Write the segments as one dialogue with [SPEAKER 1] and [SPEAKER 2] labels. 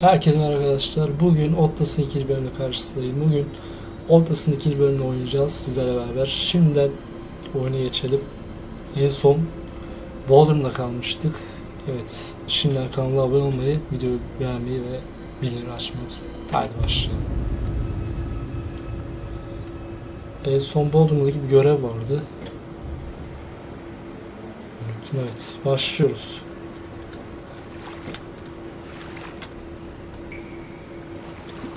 [SPEAKER 1] Herkese merhaba arkadaşlar. Bugün Ottas'ın ikinci bölümüne karşınızdayım. Bugün Ottas'ın ikinci bölümünü oynayacağız sizlerle beraber. Şimdiden oyuna geçelim. En son Bodrum'da kalmıştık. Evet, şimdiden kanala abone olmayı, videoyu beğenmeyi ve bildirim açmayı unutmayın. Haydi başlayalım. En son Bodrum'daki bir görev vardı. Unuttum evet. Başlıyoruz.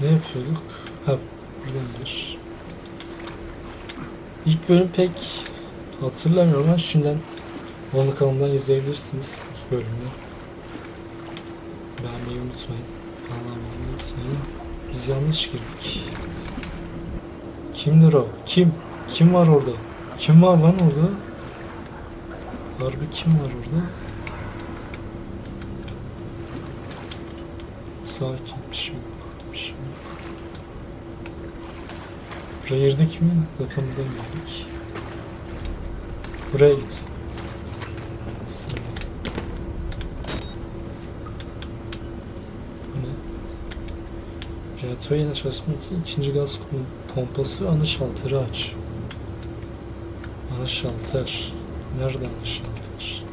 [SPEAKER 1] Ne yapıyorduk? Ha buradan gir. İlk bölüm pek hatırlamıyorum ama şimdiden onu kanalımdan izleyebilirsiniz ilk bölümü. Beğenmeyi unutmayın. Olmayı unutmayın. Biz yanlış girdik. Kimdir o? Kim? Kim var orada? Kim var lan orada? Harbi kim var orada? Sakin bir şey yok. Bir şey yok. Buraya girdik mi? Zaten buradan girdik. Buraya git. Bismillah. Bu ne? Reaktörü yine çalışmak ikinci gaz pom- pompası ve ana şalteri aç. Ana şalter. Nerede ana şalter?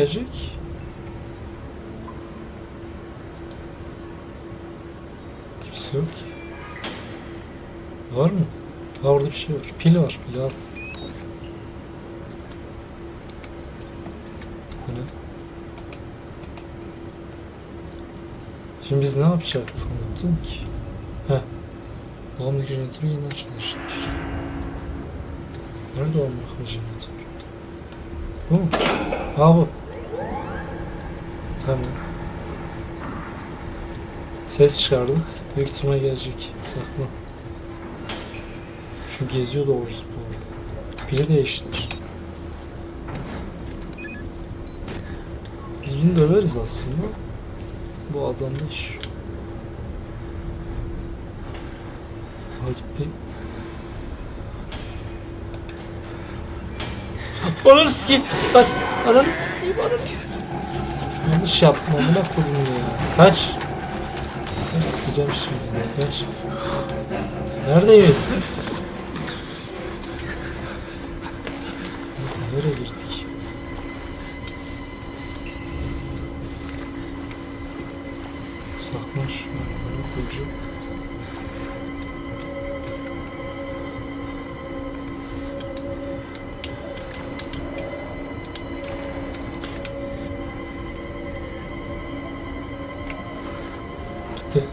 [SPEAKER 1] Gelecek? Kimse yok ki. Var mı? Ha orada bir şey var. Pil var. Pil al. Bu ne? Şimdi biz ne yapacaktık unuttum ki. Heh. Babamdaki jeneratörü yeniden çalıştır. Nerede o amına jeneratör? Bu mu? Ha bu. Tamam. Ses çıkardık. Büyük ihtimal gelecek. Saklan. Şu geziyor doğrusu bu arada. Pili değiştir. Biz bunu döveriz aslında. Bu adam da iş. Ha gitti. Ananı sikeyim. Ananı sikeyim. Ananı sikeyim. Yanlış yaptım amına koydum ya. Kaç. Sikeceğim şimdi. Kaç. Neredeyim? Gitti.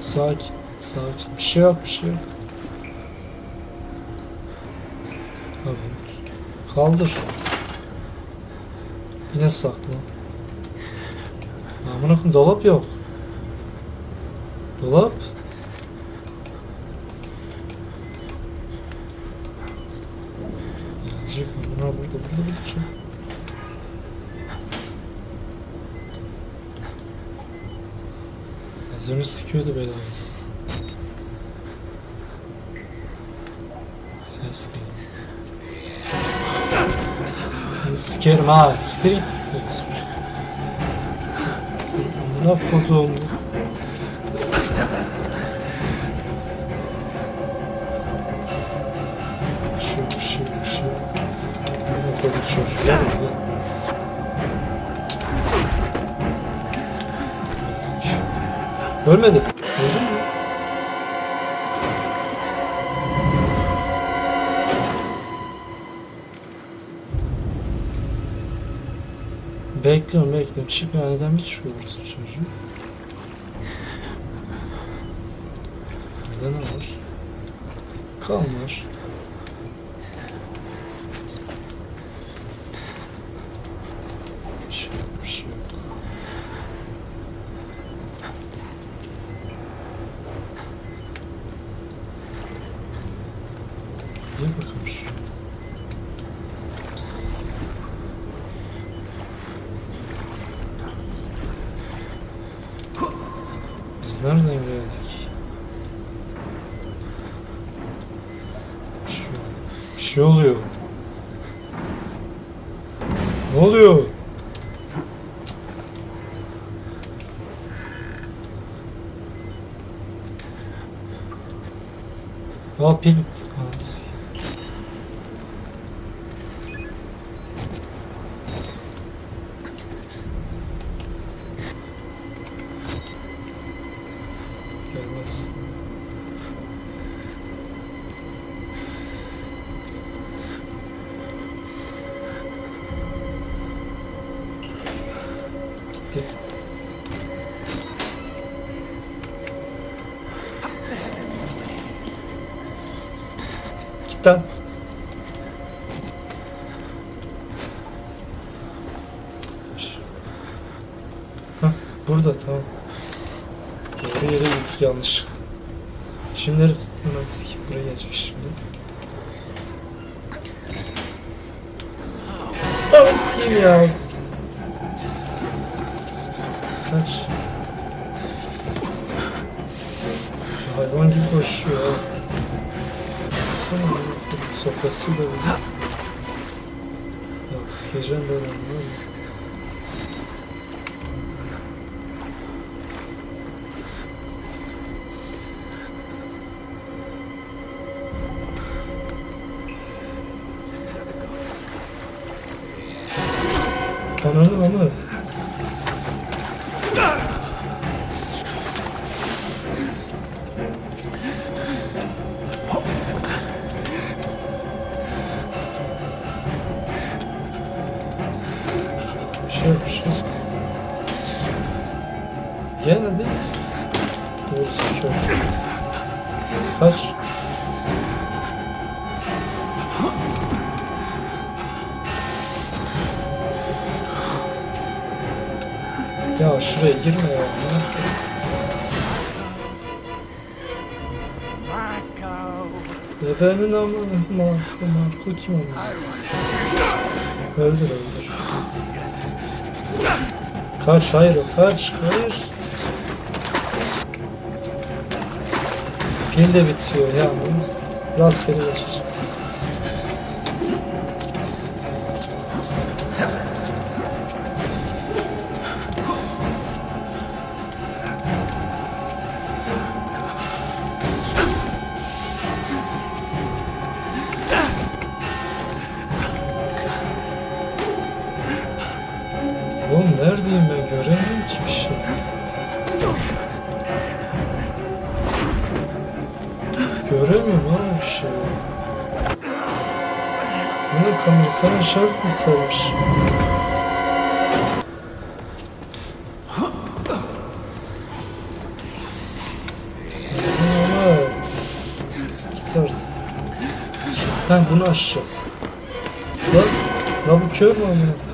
[SPEAKER 1] Sakin. Sakin. Bir şey yok. Bir şey yok. Tamam. Kaldır. Yine sakla. Amına dolap yok. Dolap. Az önce sıkıyordu belamız. Ses geliyor. Sikerim ha. Siktir git. Amına kodum. Şu şu şu. Amına kodum lan, gel. Ölmedi. Öldü mü? Bekliyorum bekliyorum. Çıkmıyor neden bir çıkıyor burası çocuğu? Burada ne var? Kan var. Bir şey yok, bir şey yok. Gel bakalım şuraya. Biz nereden geldik? Bir şey, bir şey oluyor. Ne oluyor? Aa pil Lan. Şş. Hah, burada tamam. Doğru yere gittik yanlış. Şimdi neresi? Ananı sikeyim buraya gelecek şimdi. Ananı sikeyim ya. Kaç. Hayvan gibi koşuyor ha. Ya, sopasıyla böyle. Ya sikeceğim ben onu
[SPEAKER 2] Marco.
[SPEAKER 1] Bebeğinin amı Marco Marco kim ama? Öldür öldür. Kaç hayır kaç hayır. Pil de bitiyor yalnız. Rastgele geçir. Kamerasına şarj bitermiş. Git artık. Ha bunu aşacağız. Lan, lan bu kör mü amına?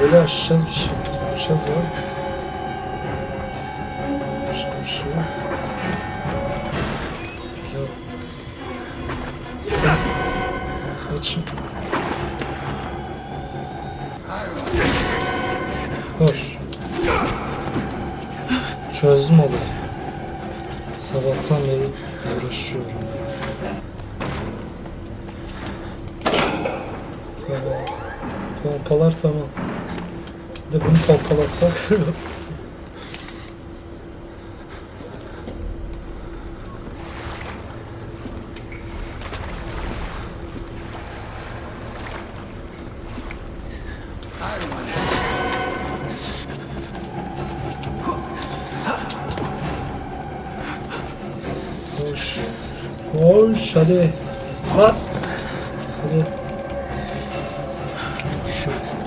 [SPEAKER 1] Böyle aşacağız bir şey. Aşacağız şey yok. Yok. Stift. Açın. Hoş. Çözdüm olayı. Sabahtan beri uğraşıyorum. Tamam. Pompalar tamam de bunu pompalasak. Koş. Hadi. Bak. Hadi.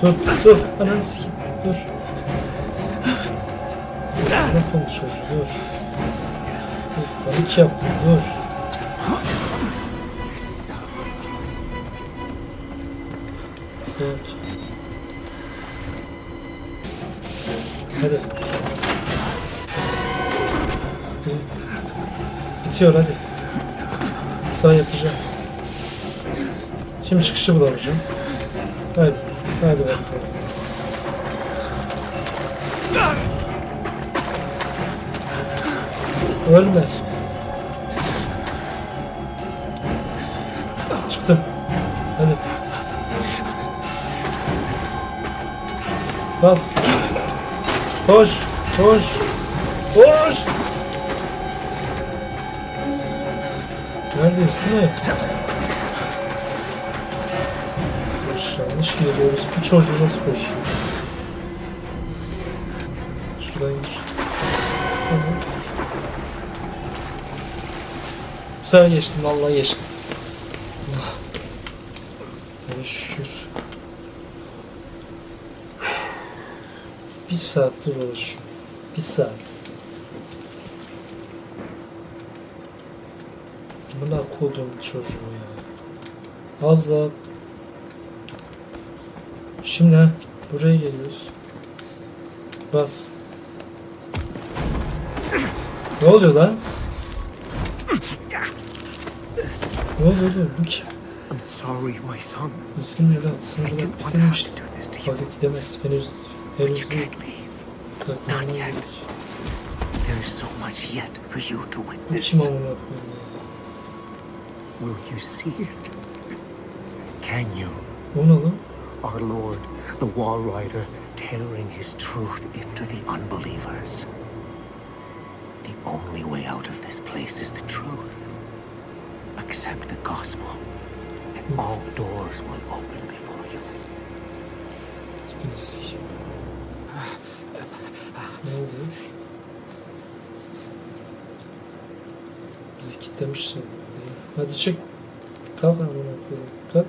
[SPEAKER 1] Dur dur dur. Ananı sikeyim. Dur. Onu çocuğu, dur. Dur, panik yaptın, dur. Sakin. Hadi. Street. Bitiyor hadi. Sağ yapacağım. Şimdi çıkışı bulamayacağım. Hadi. Hadi bakalım. Ölme. Çıktım. Hadi. Bas. Koş. Koş. Koş. Neredeyiz? Bu ne? Koş. Yanlış gidiyoruz. Bu çocuğu nasıl koşuyor? Şuradan gir. Evet. Bu sefer geçtim. Vallahi geçtim. Allah. Şükür. Bir saattir uğraşıyorum. Bir saat. Buna kodum çocuğu ya. Az. Şimdi ha, buraya geliyoruz. Bas. Ne oluyor lan? Ne oluyor oğlum? Bu?
[SPEAKER 2] I'm sorry, my son.
[SPEAKER 1] Üzgün evlat, sana
[SPEAKER 2] I
[SPEAKER 1] bırak
[SPEAKER 2] didn't
[SPEAKER 1] bir
[SPEAKER 2] want to have
[SPEAKER 1] sevmiştim.
[SPEAKER 2] to do this to you.
[SPEAKER 1] Fakat gidemez. Henüz, henüz değil.
[SPEAKER 2] can't leave.
[SPEAKER 1] Bırakmam
[SPEAKER 2] Not yet.
[SPEAKER 1] gerek.
[SPEAKER 2] There is so much yet for you to witness.
[SPEAKER 1] kim amına koyayım?
[SPEAKER 2] Will you see it? Can you?
[SPEAKER 1] O ne lan?
[SPEAKER 2] Our Lord, the Wall Rider, tearing his truth into the unbelievers. The only way out of this place is the truth. Accept the gospel, and all doors will open before you.
[SPEAKER 1] Tipini sikeyim. Ne oluyor? Bizi kitlemişler. Hadi çık. Kalk amına koyayım. Kalk.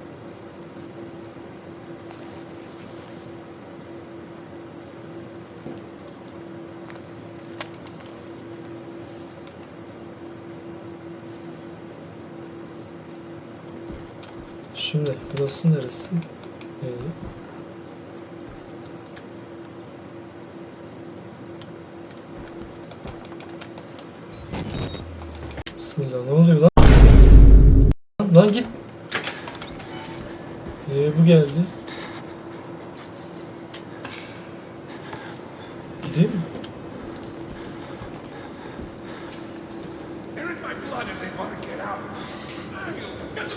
[SPEAKER 1] Şimdi burası neresi? Ee, Bismillah ne oluyor lan? Lan, git. Ee, bu geldi.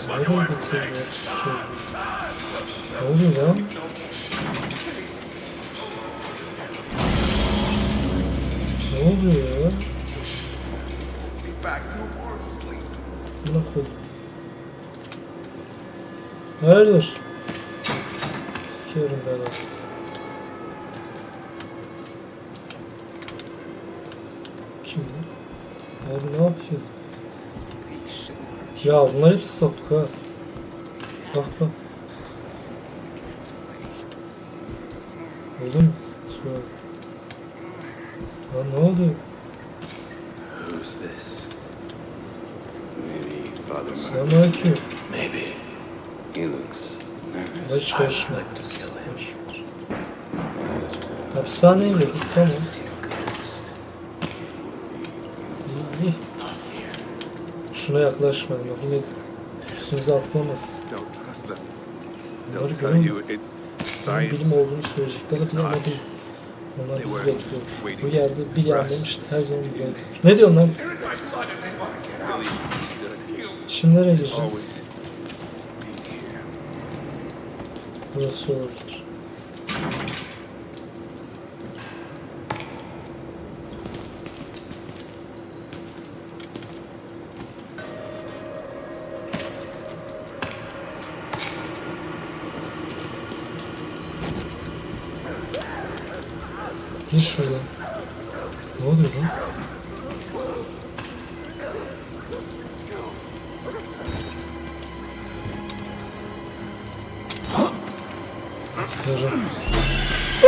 [SPEAKER 1] Mı getirdi artık çocuğu? Ne oluyor lan? Ne oluyor ya? Koydum. Hayırdır? Sikerim ben onu. Kim bu? Abi ne yapıyor? Ya bunlar hepsi sapık ha. Bak bak. Oldu mu? Şöyle. Lan ne oluyor?
[SPEAKER 3] Who's this? Maybe Father
[SPEAKER 1] Selamünaleyküm.
[SPEAKER 3] Maybe. He looks nervous.
[SPEAKER 1] Hiç konuşma. Hapishaneye girdik tamam. Şuna yaklaşmayalım bak yine üstümüze atlamaz. Bunları görün. Bunun bilim olduğunu söyleyecekler ama değil. Onlar bizi bekliyor. Bu yerde bir gelmemişti her zaman bir geldi. Ne diyorsun lan? Şimdi nereye gireceğiz? Burası olabilir.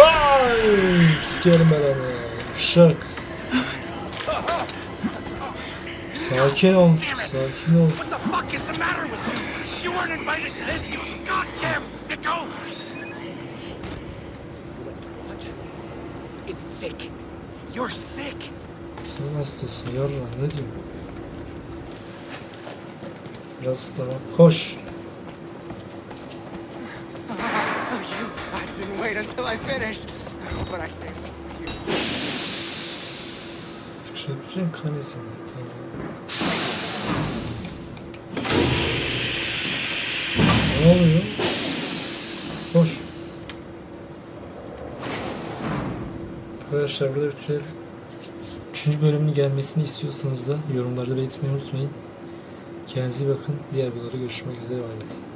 [SPEAKER 1] Ay, sikerim ben onu. Şak. Sakin ol. Sakin ol. Sen hastasın yarra ne diyorsun? Biraz daha koş.
[SPEAKER 2] Oh, you! I didn't wait until I finished. But I saved you.
[SPEAKER 1] Ne oluyor? Koş. Arkadaşlar burada bitirelim. Üçüncü bölümün gelmesini istiyorsanız da yorumlarda belirtmeyi unutmayın. Kendinize bakın. Diğer videolarda görüşmek üzere. Bay bay.